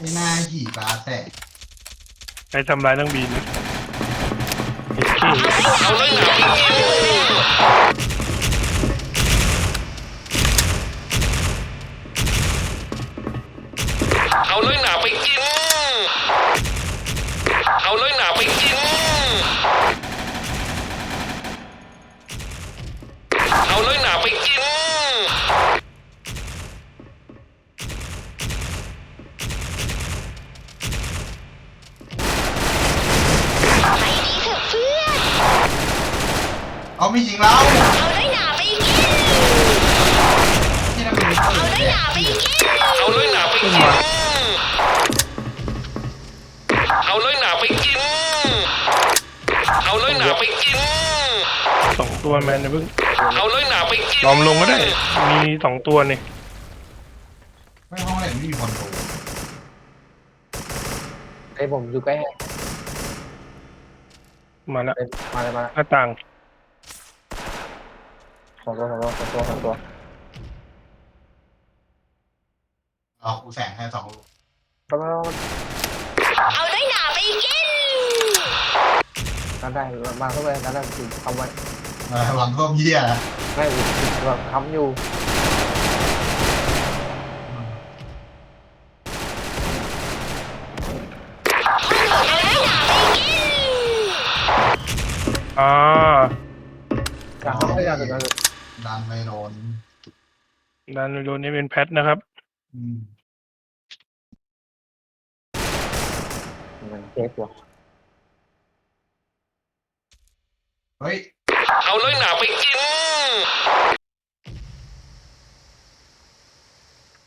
ไม่น่าขี่ปลาแตกใครทำลายน้องบีนนะไอ้ขี้เอาเลย ไม่ยิงเราเอาน้อยหนาไปกินที่นั่นมันเอาน้อยหนาไปกินเอาเลยหนาไปกิน เอาเลยหนาไปกิน เอาเลยหนาไปกิน สองตัวแมนนะเพิ่งเอาเลยหนาไปกินยอมลงก็ได้ มีสองตัวนี่ไม่ห้องไหนไม่มีคนดูไอ้ผมอยู่ใกล้มาละเลยมาเลยมาเลยหน้าต่าง สองตัวสองตัวสองตัวสองตัวเอากูแสงให้สองลูกก็ไม่ต้องเอาน้อยหนาไปกิน นั่นได้มาเข้าไปนั่นได้คือทำไว้เออหวังส้มเหี้ยนะไม่แบบค้ำอยู่เอาน้อยหนาไปกิน อ่า อยากเข้าไปอยากจะ ดันไม่โดนดันโดนนี่เป็นแพทนะครับ อืมมันเจ็บอยู่เฮ้ย เอาเลยหนาไปกิน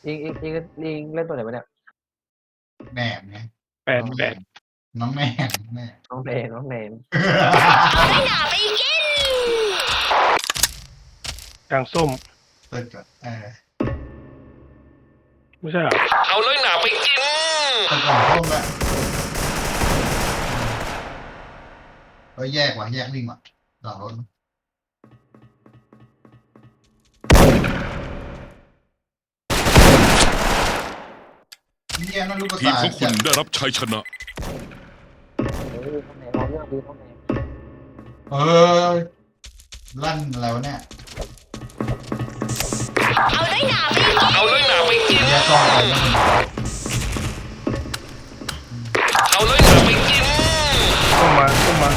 ยิงยิงยิงยิงเล่นตัวไหนวะเนี่ยแหนมไงแปดแปดน้องแหนมแหนมน้องเนนน้องเนนเอาน้อยหนาไปกิน กลางส้มตึกอะเออไม่ใช่เหรอเอาเลยหนาไปกินตึกของส้มละเฮ้ยแยกว่ะแยกวิ่งว่ะหลังรถเนี่ยนั่นลูกกระทีมต่ายของคุณได้รับชัยชนะน้องเนนน้องเรื่องดีน้องเนนเออลั่นอะไรวะเนี่ย เอาน้อยหนาไปกินเอาเลยหนาไปกินแยกกล้องอะไรนั่นมันเอาเลยหนาไปกินส้มมาส้มมา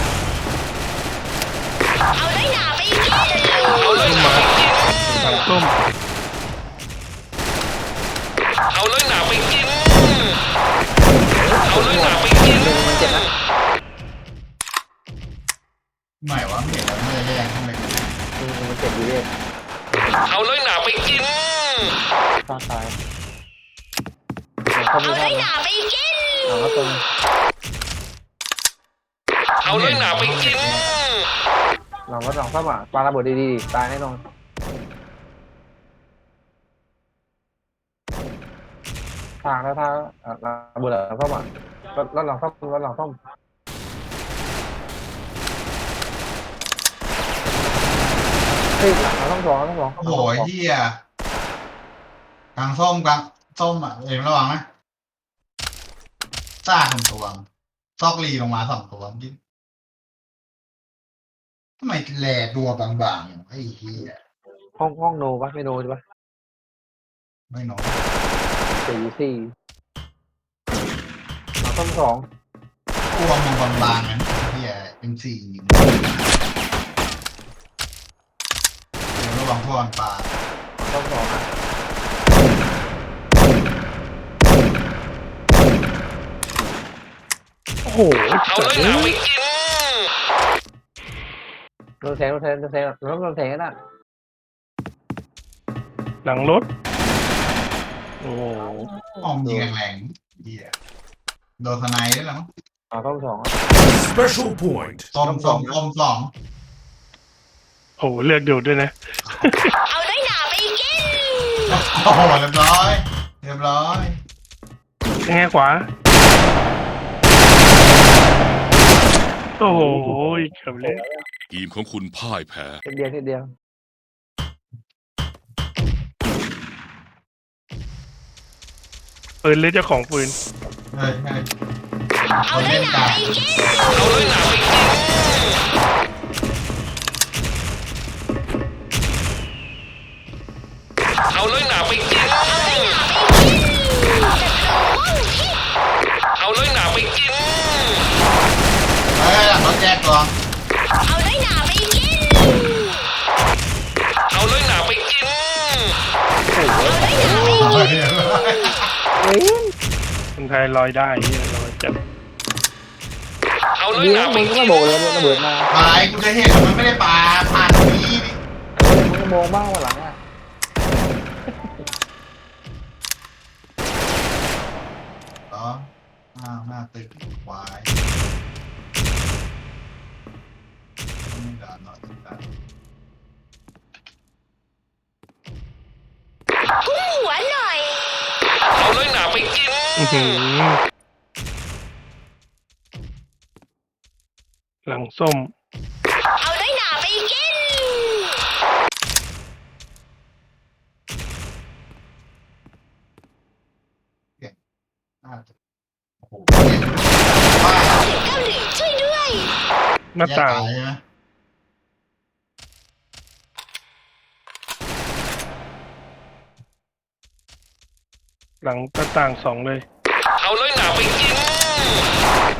เอาน้อยหนาไปกินเอาเลยหนาไปกินกลางส้มเอาเลยหนาไปกิน เอาเลยหนาไปกินมันเจ็บนะไม่วะไม่เห็นแล้วไม่ได้แยกทำไมกันมันเจ็บอยู่เลย เอาเลยหนาไปกิน ตาตายเขาเอามีน้ท่าอยหนาไปกิน หลังก็ตรงเอาเลยหนาไปกินหลังก็สองเข้ามาปาระเบิดดีๆตายแน่นอนทางแล้วทางระเบิดหลังเข้ามารถรถหลังเข้ารถหลังเข้ เฮ้ยหลังต้องสองต้องสองโอ้โหไอ้เฮียกลางส้มกลางส้มอะเอ็มระวังนะซ่าคนตัวงซอกลีลงมาสองตัวเมื่อกี้ทำไมแหลตัวบางๆอย่างไอ้เฮียห้องห้องโนปะไม่โนใช่ปะไม่หนอสี่สี่หลังต้องสอง ตัวมันบางๆนะเฮียเป็นสี่ ยิงเดี๋ยวระวังพวกมันปลาหลังต้องสองนะโอ้โหเอาจัดเลยนายไปกินโดนแทงโดนแทงโดนแทงโดนแทงน่ะหลังรถ โอ้โหออมยิงแรงๆเฮียโดนทนายได้แล้วมั้งต้องสองอ Special point. ส้มส้มส้มสอง โอ้โหเลือกดูดด้วยนะ เอาน้อยหนาไปกินโอ้โหเรียบร้อย เรียบร้อยยังไงขวา โอ้โหเกือบเลยทีมของคุณพ่ายแพ้นิดเดียวนิดเดียวปืนหรือเจ้าของปืน เฮ้ยเฮ้ยเอาน้อยหนาไปกินเอาน้อยหนาไปกิน เอาน้อยหนาไปกิน เอาน้อยหนาไปกิน เฮ้ยหลังรถแยกตัวเอาน้อยหนาไปกิน เอาน้อยหนาไปกิน เอาน้อยหนาไปกินเฮ้ยเฮ้ยคนไทยลอยได้เหี้ยลอยจัดเอาน้อยหนานะไปมึงก็กินโบกเลยระเบิดมาอะไรกูจะเห็นมันไม่ได้ปาผ่านตรงนี้นี่มึงก็โบกบ้างวันหลังอะ เหรออ้าวหน้าตึกควายไม่ด่าหน่อยด่า คุ้มหัวหน่อย เอาน้อยหนาไปกิน อื้อหือ หลังส้ม เอาน้อยหนาไปกินหน้าตึกโอ้โหว่าเก้าหนึ่งช่วยด้วย หน้าต่าง แยกใช่ไหมหลังหน้าต่างสองเลย เอาน้อยหนาไปกินเอาน้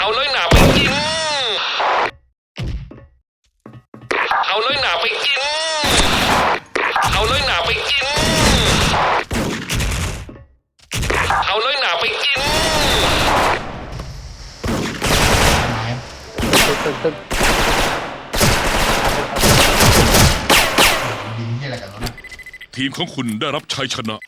เอาน้อยหนาไปกิน เอาน้อยหนาไปกิน เอาน้อยหนาไปกิน เอาน้อยหนาไปกินไหนตึกตึกตึกยิงที่อะไรกันวะเนี่ยทีมของคุณได้รับชัยชนะ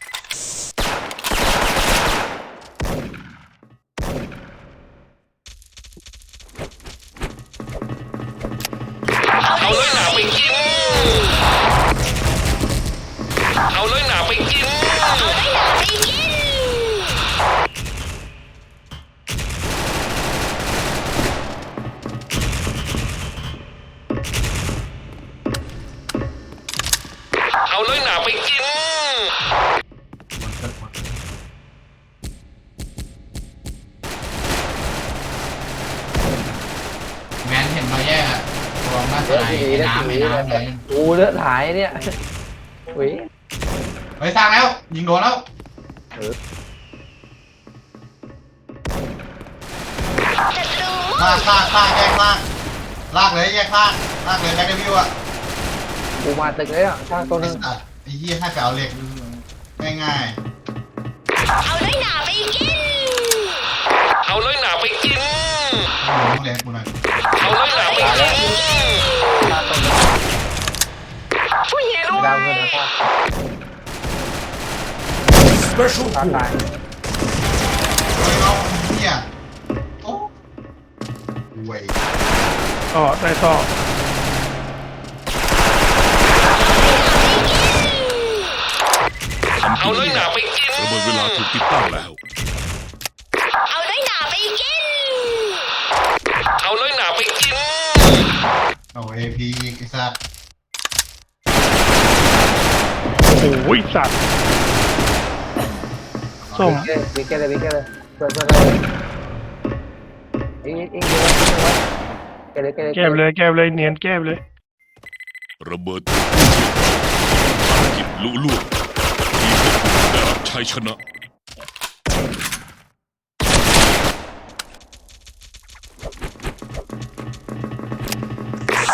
น้อยหนาไปกินมันเกิดหมดเลยแมนเห็นมาแยกอะตัวหน้าสเลือดไลทีด์นี้ไอ้เลือดทีน้ำไอ้นี้น้ำเลยกูเลือดหายเนี่ยเฮ้ยเฮ้ยสร้างแล้ว ยิงโดนแล้วศัตรูลากลากลากแยกลากลากเลยแยกลากลากเลยแบ็คเดวิวอะ กูมาตึกเลยอะช่างตัวหนึงไอ้สัตว์ไอ้เหี้ยให้ไปเอาเหล็กง่ายเอาน้อยหนาไปกิน เอาน้อยหนาไปกินๆให้มึงต้องเล็กกูหน่อยเอาน้อยหนาไปกินช่างตัวหนึงช่วยเฮียด้วดาวยเงินนะครับช่างตายเฮ้ยเอาเหี้ยโอ้เว้ยท่อได้ท่อ ทำเอาที่น้อยนี่หนาไปกิน ระเบิดเวลาถูกติดตั้งแล้ว เอาน้อยหนาไปกิน เอาน้อยหนาไปกินโอ้เอพีไอ้สัตว์โอ้โหสัตว์ส้มวิกเก็ตเลยวิกเก็ตเลยเปิดเปิดเลยอิงอิงอิงเดี๋ยวไว้เก็บเลยเก็บเลยแก้บเลยแก้บเลยเนียนแก้บเลย ระเบิดถูกภารกิจลุล่วงทีมของคุณได้รับ ชัยชนะ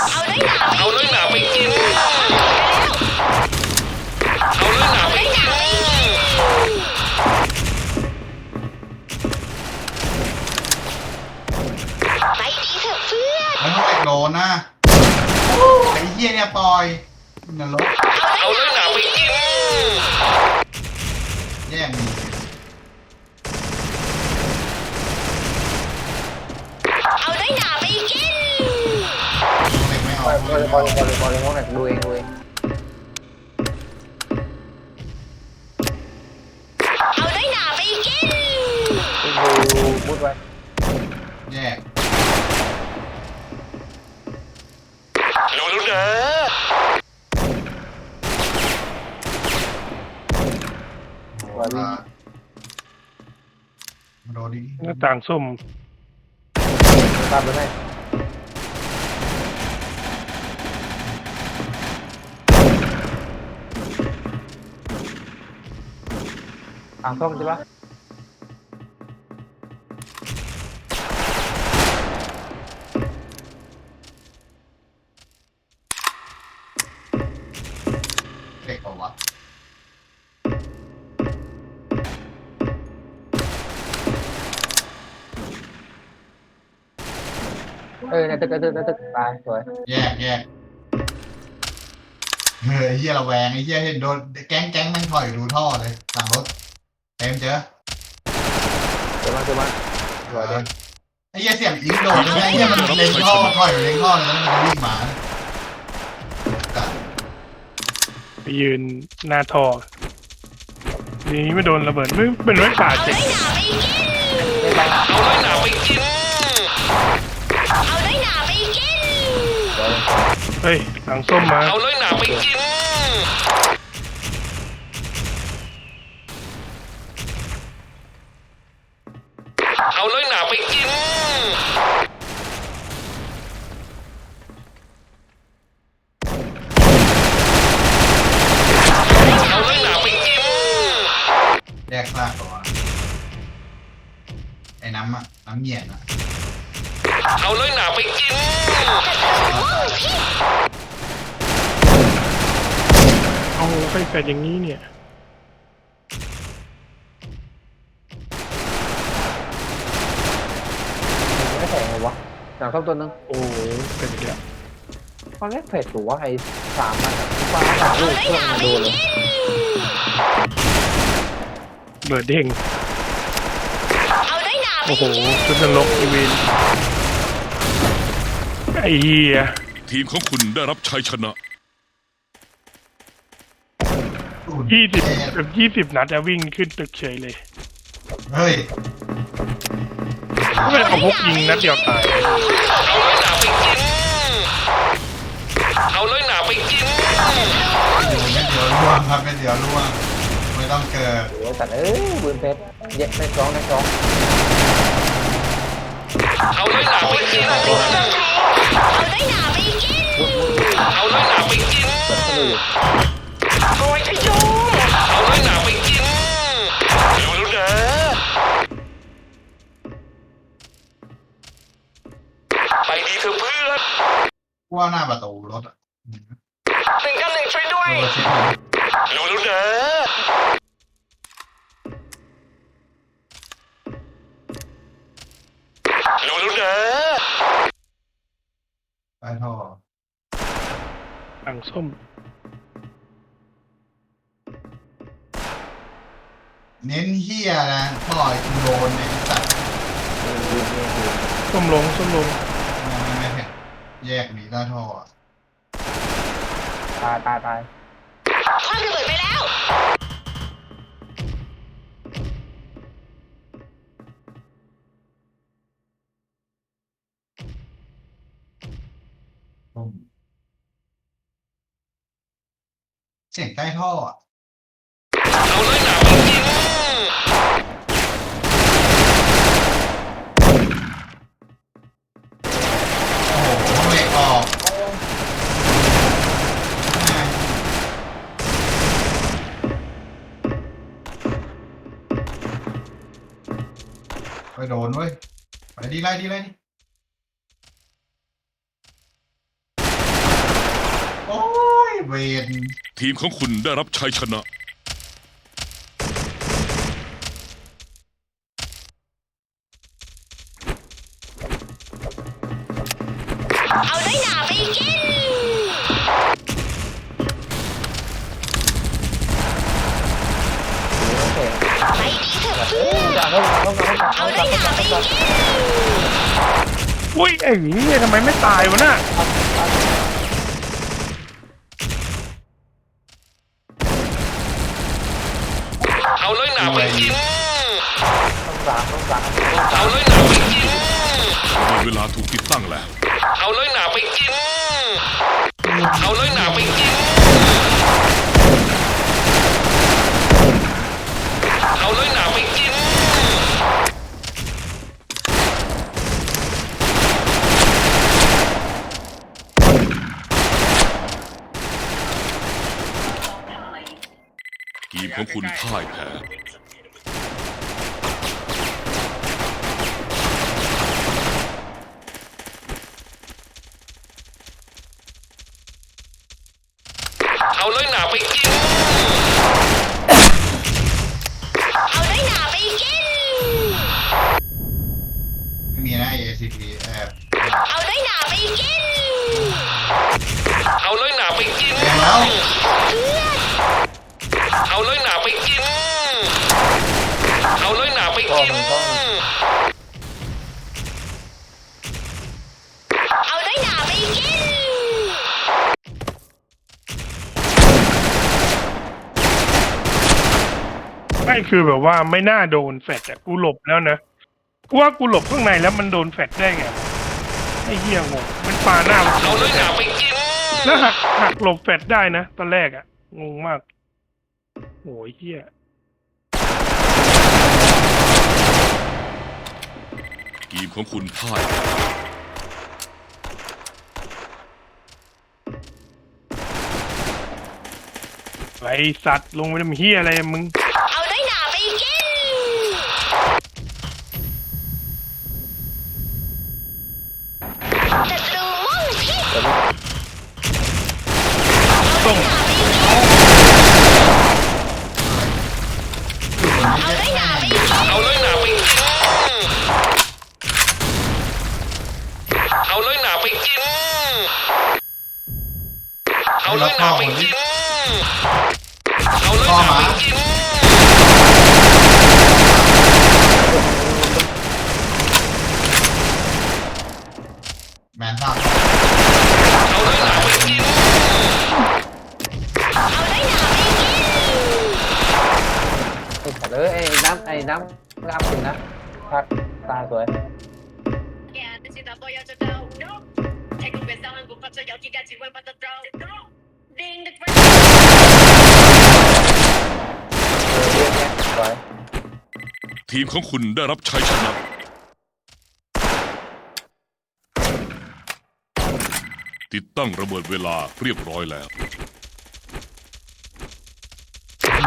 เอาน้อยหนาไปเอาน้อยหนาไปกิน เอาน้อยหนาไปกินไปดีเถอะเพื่อนไม่ต้องเหล็กโดนนะไอ้เหี้ยเนี่ยปล่อยนรก แย่งเอาด้วยหนาไปกิน เหล็กไม่เอาบอลไอลบอลไอลบอลไอลแบบดูเองดูเองเอาด้วยหนาไปกิน ดูพูดไว้แย่กรู้แล้วนะ ไว้วิ่งมาโดนดิหน้าต่างส้มตามไปไหมอ่างส้มใช่ปะ ตึกในตึกในตึกตายสวยแยกแยกเฮ้ยไอ้เฮียระแวงไอ้เฮียเห็นโดนแก๊งแก๊งแม่งถอยดูท่อเลยสั่งรถเต็มเจอเดี๋ยวมาเดี๋ยวมาสวยเด้งไอ้เฮียเสียงอิงโดนใช่ไหมไอ้เฮียมันเล็งท่อถอยเล็งท่อเลยแล้วมันวิ่งมาแต่ไปยืนหน้าท่อนี่ไม่โดนระเบิดไม่เป็นไม้ป่าเอาเจ็น้บอยหนาไปกินไม่หนาไปกิน เฮ้ยหลังส้มมาเอาน้อยหนาไปกิน เอาน้อยหนาไปกิน เอาน้อยหนาไปกิน แยกซากก่อนไอ้น้ำอะน้ำเหยียดอะ เอาน้อยหนาไปกิน เอาไปแฟดอย่างนี้เนี่ย ไม่แข็งเลยวะหนังส้มตัวนึงโอ้โหเป็นอย่างเงี้ยตอนแรกเผ็ดถูกว่าไอ้สามมันฟ้าสามเอาลูกน้อยเครื่หองนามันไปโดนเลยกินเบิดเด้งเอาน้อยหนาไปโอ้โหกินชุดนรกอีวิน ไอ้เหี้ยทีมของคุณได้รับชัยชนะ ยี่สิบแบบยี่สิบนัดจะวิ่งขึ้นตึกเฉยเลยเฮ้ยไม่เอาพกยิงนัดเดียวตายเอาน้อยหนาไปกิน เอาน้อยหนาไปกินเม็ดเดียวร่วงครับเม็ดเดียวร่วงไม่ต้องเกิดโอ้ยแต่เอ้ยปืนเพชรเย็ดในกองในกอง เอาน้อยหนาไปกิน เอาน้อยหนาไปกินเอาน้อยหนาไปกินก็เลยโอยชโยเอาน้อยหนาไปกินเร็วๆนะไปดีเถอะเพื่อนกว่าหน้าประตูรถอะหนึ่งกันหนึ่งช่วยด้วยโดนเช็คเลยเร็วแล้วนะเร็วแล้วนะ ใต้ท่อหลังส้มเน้นเฮียนะปล่อยกูโดนในสัตว์ส้มลงส้มลงไม่ไม่ไม่เห็นแยกหนีใต้ท่ออะ ตายตายตาย สียงใต้ท่ออะเอาน้อยหนาไปกินโอ้โหเหล็กออกไปโดนเว้ย ไปดีไล่ดีไล่ดิโอ้ยเวน ทีมของคุณได้รับชัยชนะ เอาน้อยหนาไปกินโอเคไปดีเถอะเพื่อนจ่าเข้าเข้าเข้าเข้าเอาเข้าน้อยหนาเข้าไปเข้ากิน อุ้ยไอ้เหี้ยทำไมไม่ตายวะน่ะ สามต้องสามเอาเลยหนาไปกินระเบิดเวลาถูกติดตั้งแล้ว เอาเลยหนาไปกิน เอาเลยหนาไปกิน เอาเลยหนาไปกิน ทีมของคุณพ่ายแพ้ คือแบบว่าไม่น่าโดนแฟดแต่กูหลบแล้วนะกูว่ากูหลบข้างในแล้วมันโดนแฟดได้ไงไอ้เหี้ยงงมันปาหน้ามันเอาเลยหนาไปกินแล้วหักหักหลบแฟดได้นะตอนแรกอะงงมากโอ้ยเหี้ยทีมของคุณพ่ายแพ้ไอสัตว์ลงไปทำเหี้ยอะไรอะมึง ที่ส่งเอาน้อยหนาไปกินเอาเลยหนาไปกินเอาเลยหนาไปกินเอาเลยหนาไปกินเอาเลยหนาไปกินแมนซักเอาเลยหนาไปกิน เอาน้อยหนาไปกิน ไอ้สัตว์เอ้ยไอ้น้ำไอ้น้ำน้ำคุณนะพักตาสวยสวยทีมของคุณได้รับชัยชนะติดตั้งระเบิดเวลาเรียบร้อยแล้ว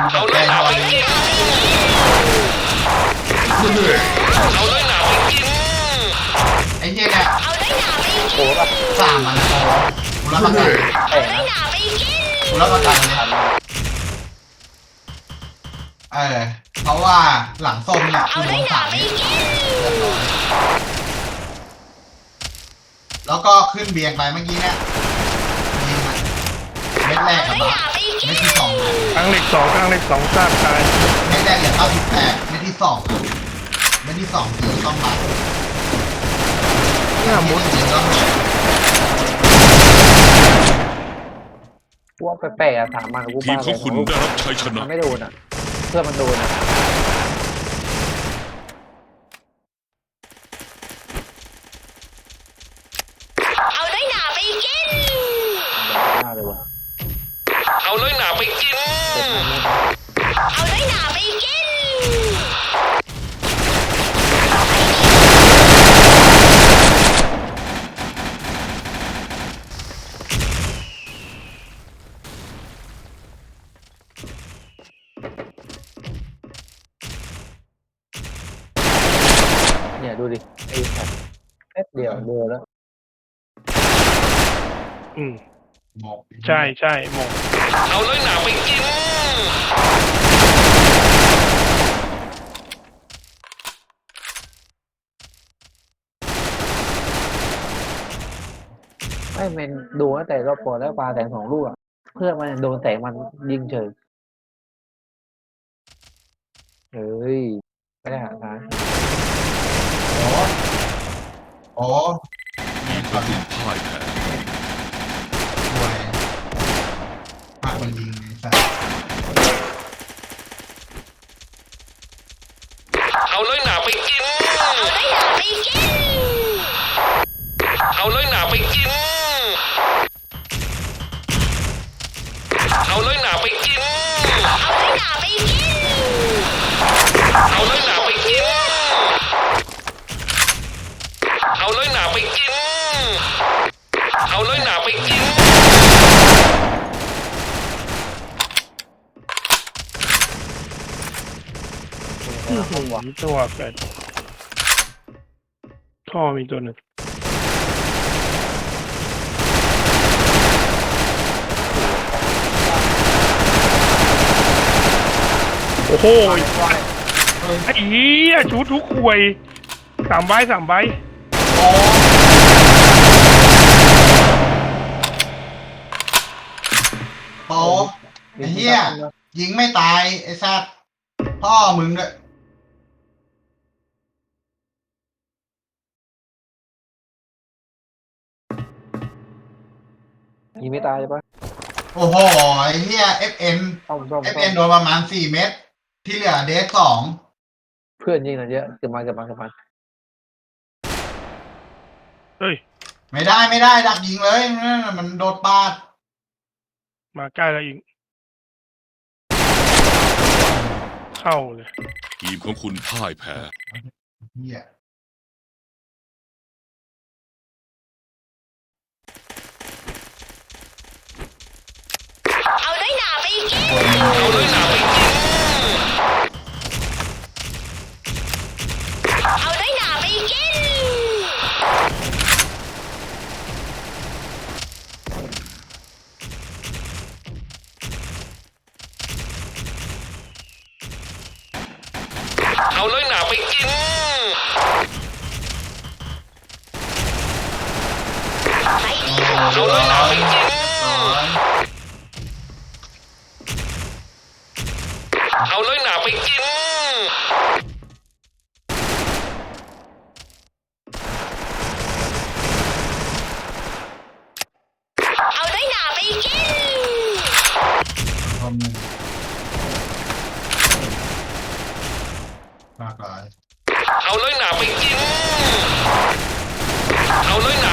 เอาเลยหนาไปกินเอาเลยหนาไปกินไอ้เหี้ยเนี่ยเอาน้อยหนาไปกินโอ้ป่ะสามมันโอ้กูรับประกันเอ้ยเอาน้อยหนาไปกินกูรับประกันเลยเออเพราะว่าหลังส้มเนี่ยกูโดน้อยนหนาแล้วก็ขึ้นเบียงไปเมื่อกี้เนี่ยเม็ดแรกกับน้อยบัหฟนา เม็นดที่สองครั้งเลขสองครั้งเลขสองทราบตายเม็ดแรกเหลือเก้าสิบแปดเม็ดที่สองเม็ดที่สองคือต้องบัฟหน้ามุดจริงๆต้องพวกแปลกๆอะถามมันกูทีมบ้าของคุณลูกได้รับชัยชนะ มันไม่โดนอะเพื่อนมันโดนอะเอาน้อยหนาไปกินมากเลยว่ะ เอาเลยหนาไปกิน เอาน้อยหนาไปกิน เนี่ยดูดิไอ้สัตว์แป๊บเดียวเดือแล้ว อืม หมกใช่ใช่หมกเอาเลยหนาไปกิน ไม่เป็นดูตั้งแต่รอบก่อนแล้วปลาแสงสองลูกอะเพื่อนมันโดนแสงมันยิงเฉยเฮ้ย อมีตัวหนึ่งโอ้โหไอ้เหี้ยชุดทุกควยสามใบสามใบโอ้โปไอ้เหี้ยยิงไม่ตาย ไอ้สัตว์พ่อมึงด้วย ยิงไม่ตายใช่ปะโอ้โหไอ้เหี้ย FN ซ่อมซ่อมซ่อ FN มโดนประมาณสี่เม็ดที่เหลือเดสสองเพื่อนยิงหน่อยเยอะเกิดมาเกิดมาเกิดมาเฮ้ย ไม่ได้ไม่ได้ดักยิงเลยนั่นน่ะมันโดดปาดมาใกล้แล้วอีก เข้าเลย ทีมของคุณพ่ายแพ้ เหี้ย เอาน้อยหนาไปกิน เอาเลยหนาไปกิน เอาน้อยหนาไปกินเอาเลยหนาไปดีเอาเลยหนาไปกิน เอาเลยหนาไปกิน เอาน้อยหนาไปกิน ทำหนึ่งมากหลาย เอาเลยหนาไปกิน เอาเลยหนา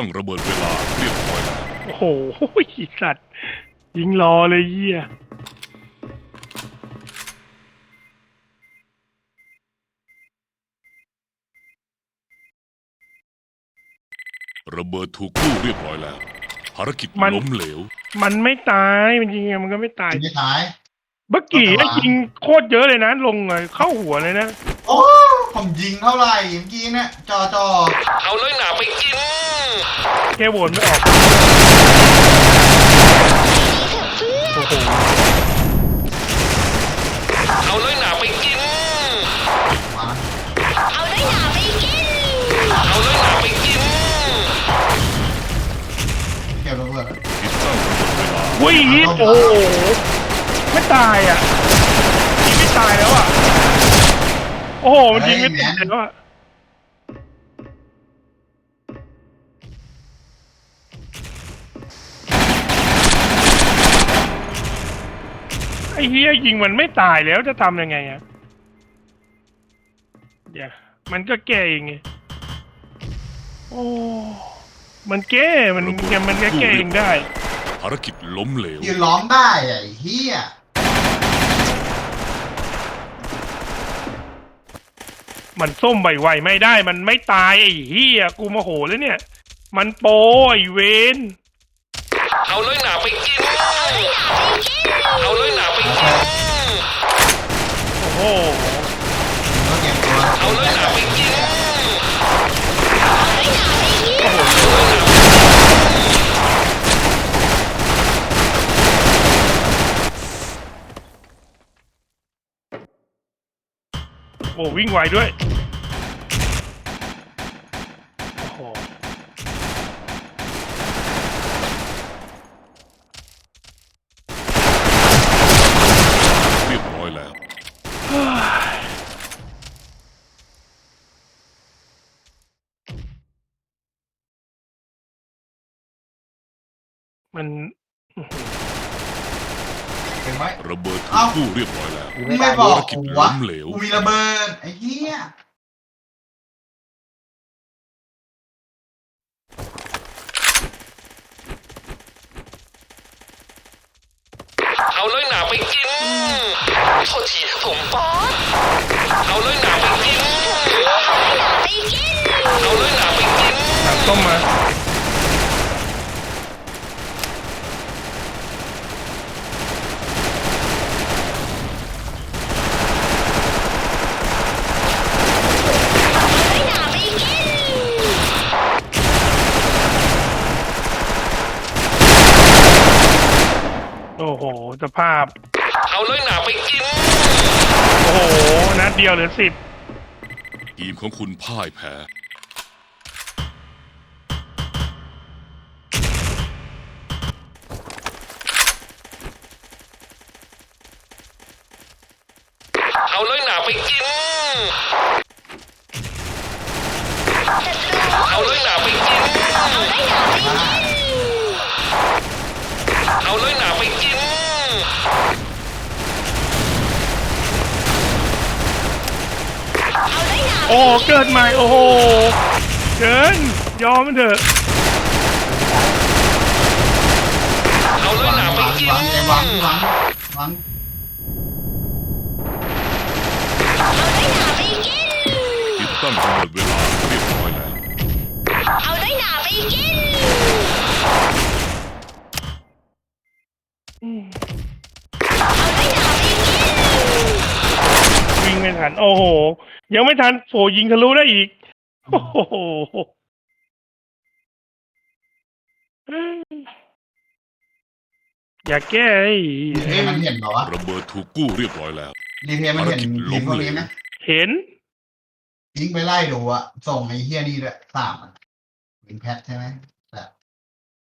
ติดตั้งระเบิดเวลาเรียบร้อยแล้วโอ้โหสัตว์ ยิงรอเลยเยี่ยระเบิดถูกกู้เรียบร้อยแล้ว ภารกิจล้มเหลว มันไม่ตายมันยิงไงมันก็ไม่ตายยิงไม่ตาย เมื่อกี้ก็ตายยิงโคตรเยอะเลยนะลงเลยเข้าหัวเลยนะ โอ้ ผมยิงเท่าไหร่เมื่อกี้เนี่ยจอจอเอาเลยหนาไปกิน แค่โหวนไม่ออก โอ้โห เอาเลยหนาไปกินวางเอาน้อยหนาไปกิน เอาเลยหนาไปกิน เก็บระเบิดติดตั้งระเบิดเวลาวิ่งฮิตโอ้โห ไม่ตายอะยิงไม่ตายแล้วอะ โอ้โห มันยิงไม่ตายแล้วอะ อ้เฮียยิงมันไม่ตายแล้วจะทำยังไงอะเดี๋ยวมันก็แก้เองไงโอ้มันแก้มันมันก็แก้เองได้ ภารกิจล้มเหลว ยืนร้องได้ไอ้เฮียมันส้มไหวๆไม่ได้ มันไม่ตายไอ้เฮียกูโมโหแล้วเนี่ย มันโปไอ้เวนเอาเลยหนาไปกินเอาน้ โอ้โหเก็บตัวเอาเลยหนาไปกินโอ้วิ่งไวด้วย มันเห็นไหม ระเบิดถูเอ้ากกู้เรียบร้อยแล้วยิงมึไม่งตาไม่ยบอกภารกิจกูล้วะมเหลว กูมีระเบิดไอ้เหี้ยเอาเลยหนาไปกินโทษทีผมป๊อดเอาเลยหนาไปกิน ไปกิน เอาเลยหนาไปกินตักต้มมา ไปหนาไปกิน โอ้โห สภาพ เอาเลยหนาไปกิน โอ้โห นัดเดียวเหลือสิบ ทีมของคุณพ่ายแพ้ โอ้เกิดใหม่โอ้โหเกินยอมมันเถอะเอาเลยวางหนาไปวางกินวางไอ้วางวางวางติดตั้งระเบิดเวลาเรียบร้อยแล้วเอาน้อยหนาไปกินเอาน้อยหนาไปกินวิ่งไม่ทันโอ้โห ยังไม่ทันโผยิงทะลุได้อีก โอ้โหอย่าแก้ไอ้รีเพย์มันเห็นเหรอวะระเบิดถูกกู้เรียบร้อยแล้ว รีเพย์มันเห็นภารกิจล้ลิมงก์พวกเหลวนี้ไหมเห็น ยิงไปไล่ดูอะส่งไอ้เฮียนี่ด้วยสามอะวินแพทใช่ไหม